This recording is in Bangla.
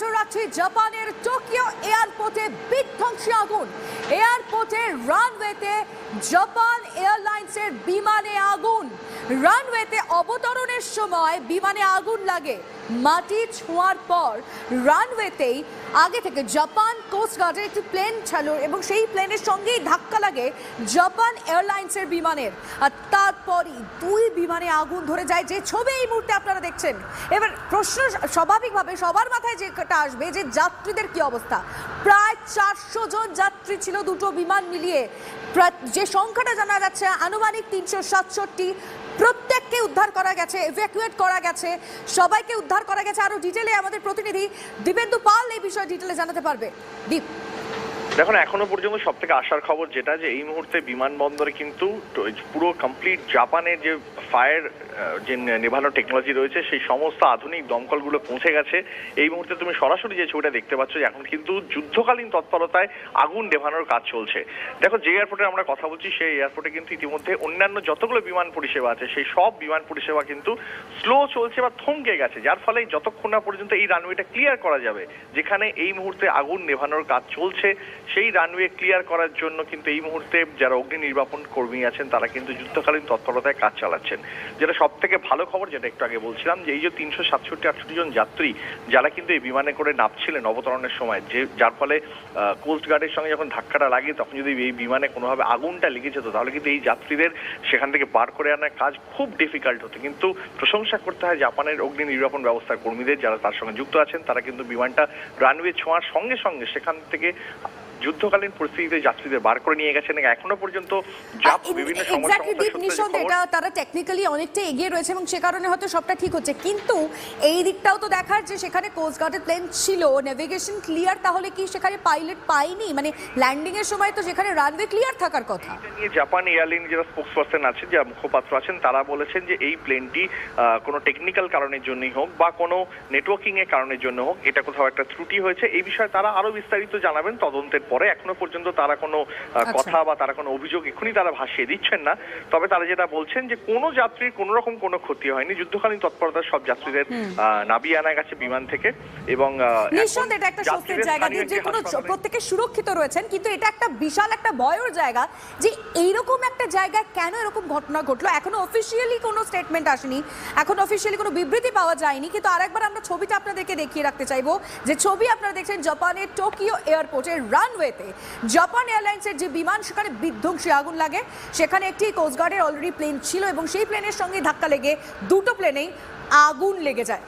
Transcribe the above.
নজর রাখছি জাপানের টোকিও এয়ারপোর্টে বিধ্বংসী আগুন। এয়ারপোর্টের রানওয়েতে জাপান এয়ারলাইন্সের বিমানে আগুন। রানওয়েতে অবতরণের সময় বিমানে আগুন লাগে। মাটি ছোঁয়ার পর রানওয়েতেই আগে থেকে জাপান কোস্ট গার্ডের একটি প্লেন ছিল এবং সেই প্লেনের সঙ্গেই ধাক্কা লাগে জাপান এয়ারলাইন্সের বিমানের। আর তারপরই দুই বিমানে আগুন ধরে যায় যে ছবি এই মুহূর্তে আপনারা দেখছেন। এবার প্রশ্ন স্বাভাবিকভাবে সবার মাথায় যেটা আসবে যে যাত্রীদের কি অবস্থা? প্রায় চারশো জন যাত্রী ছিল দুটো বিমান মিলিয়ে। যে সংখ্যাটা জানা যাচ্ছে, আনুমানিক তিনশো সাতষট্টি প্রত্যেককে উদ্ধার করা গেছে এভ্যাকুয়েট করা গেছে, সবাইকে উদ্ধার করা গেছে। আরও ডিটেলে আমাদের প্রতিনিধি দীপেন্দু পাল এই বিষয়ে ডিটেলে জানাতে পারবে। দীপ। দেখুন, এখনও পর্যন্ত সব থেকে আসার খবর যেটা যে এই মুহূর্তে বিমানবন্দরে কিন্তু পুরো কমপ্লিট জাপানের যে ফায়ার যে নে- নেভানোর টেকনোলজি রয়েছে, সেই সমস্ত আধুনিক দমকলগুলো পৌঁছে গেছে। এই মুহূর্তে তুমি সরাসরি যে ছবিটা দেখতে পাচ্ছ যে এখন কিন্তু যুদ্ধকালীন তৎপরতায় আগুন নেভানোর কাজ চলছে। দেখো, যে এয়ারপোর্টে আমরা কথা বলছি, সেই এয়ারপোর্টে কিন্তু ইতিমধ্যে অন্যান্য যতগুলো বিমান পরিষেবা আছে, সেই সব বিমান পরিষেবা কিন্তু স্লো চলছে বা থমকে গেছে, যার ফলে যতক্ষণ না পর্যন্ত এই রানওয়েটা ক্লিয়ার করা যাবে, যেখানে এই মুহূর্তে আগুন নেভানোর কাজ চলছে সেই রানওয়ে ক্লিয়ার করার জন্য কিন্তু এই মুহূর্তে যারা অগ্নি নির্বাপন কর্মী আছেন, তারা কিন্তু যুদ্ধকালীন তৎপরতায় কাজ চালাচ্ছেন। যেটা সব থেকে ভালো খবর, যেটা একটু আগে বলছিলাম, যে এই যে তিনশো সাতষট্টি আটষট্টি জন যাত্রী, যারা কিন্তু এই বিমানে করে নামছিলেন অবতরণের সময়, যে যার ফলে কোস্ট গার্ডের সঙ্গে যখন ধাক্কাটা লাগে তখন যদি এই বিমানে কোনোভাবে আগুনটা লেগে যেত, তাহলে কিন্তু এই যাত্রীদের সেখান থেকে বার করে আনার কাজ খুব ডিফিকাল্ট হতো। কিন্তু প্রশংসা করতে হয় জাপানের অগ্নি নির্বাপন ব্যবস্থার কর্মীদের, যারা তার সঙ্গে যুক্ত আছেন, তারা কিন্তু বিমানটা রানওয়ে ছোঁয়ার সঙ্গে সঙ্গে সেখান থেকে যুদ্ধকালীন পরিস্থিতিতে যাত্রীদের বার করে নিয়ে গেছেন এখনও পর্যন্ত বিভিন্ন এটা তারা টেকনিক্যালি অনেকটা এগিয়ে রয়েছে এবং সে কারণে হয়তো সবটা ঠিক হচ্ছে। কিন্তু এই দিকটাও তো দেখার যে সেখানে কোস্ট গার্ডের প্লেন ছিল নেভিগেশন ক্লিয়ার তাহলে কি সেখানে পাইলট পাইনি মানে ল্যান্ডিং এর সময় তো সেখানে রানওয়ে ক্লিয়ার থাকার কথা। নিয়ে জাপান এয়ারলাইন যারা স্পোক্স পার্সন আছেন যারা মুখপাত্র আছেন তারা বলেছেন যে এই প্লেনটি কোনো টেকনিক্যাল কারণের জন্যই হোক বা কোনো নেটওয়ার্কিং এর কারণের জন্য হোক এটা কোথাও একটা ত্রুটি হয়েছে। এই বিষয়ে তারা আরও বিস্তারিত জানাবেন তদন্তের পরে এখনও পর্যন্ত তারা কোনো আচ্ছা। কথা বা তারা কোনো অভিযোগ এখনই তারা ভাসিয়ে দিচ্ছেন না। তবে তারা যেটা বলছেন যে কোনো যাত্রীর কোনো রকম কোনো ক্ষতি হয়নি। যুদ্ধকালীন তৎপরতার সব যাত্রীদের নামিয়ে আনা গেছে বিমান থেকে এবং নিঃসন্দেহে এটা একটা স্বস্তির জায়গা যে কোনো প্রত্যেকে সুরক্ষিত রয়েছেন কিন্তু এটা একটা বিশাল একটা ভয়ের জায়গা যে এইরকম একটা জায়গায় কেন এরকম ঘটনা ঘটলো? এখনও অফিসিয়ালি কোনো স্টেটমেন্ট আসেনি। এখন অফিসিয়ালি কোনো বিবৃতি পাওয়া যায়নি। কিন্তু আরেকবার আমরা ছবিটা আপনাদেরকে দেখিয়ে রাখতে চাইব। যে ছবি আপনারা দেখছেন জাপানের টোকিও এয়ারপোর্টের রানওয়েতে জাপান এয়ারলাইন্সের যে বিমান, সেখানে বিধ্বংসী আগুন লাগে। সেখানে একটি কোস্টগার্ডের অলরেডি প্লেন ছিল এবং সেই প্লেনের সঙ্গে ধাক্কা লেগে দুটো প্লেনেই আগুন লেগে যায়।